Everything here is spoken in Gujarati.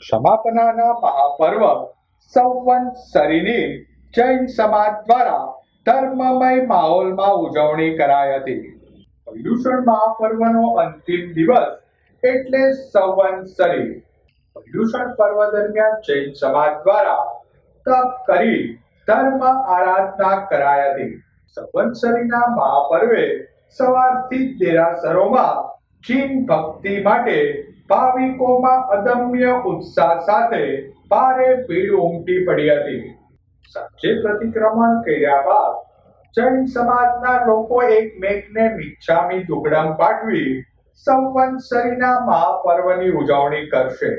સમાપનાના મહાપર્વ સંવત્સરીની જૈન સમાજ દ્વારા ધર્મમય માહોલમાં ઉજવણી કરાઈ હતી પર્યુષણ મહાપર્વનો અંતિમ દિવસ એટલે સંવત્સરી પર્યુષણ પર્વ દરમિયાન જૈન સમાજ દ્વારા તપ કરી ધર્મ આરાધના કરાઈ હતી સંવત્સરીના મહાપર્વે સવારથી દેરાસરોમાં ચીન ભક્તિ માટે ભાવિકોમાં અદમ્ય ઉત્સાહ સાથે ભારે ભીડ ઉમટી પડી હતી. સાંજે પ્રતિક્રમણ કર્યા બાદ જૈન સમાજના લોકો એકમેકને મિચ્છામી દુકડમ પાઠવી સંવંતસરીના મહાપર્વની ઉજવણી કરશે.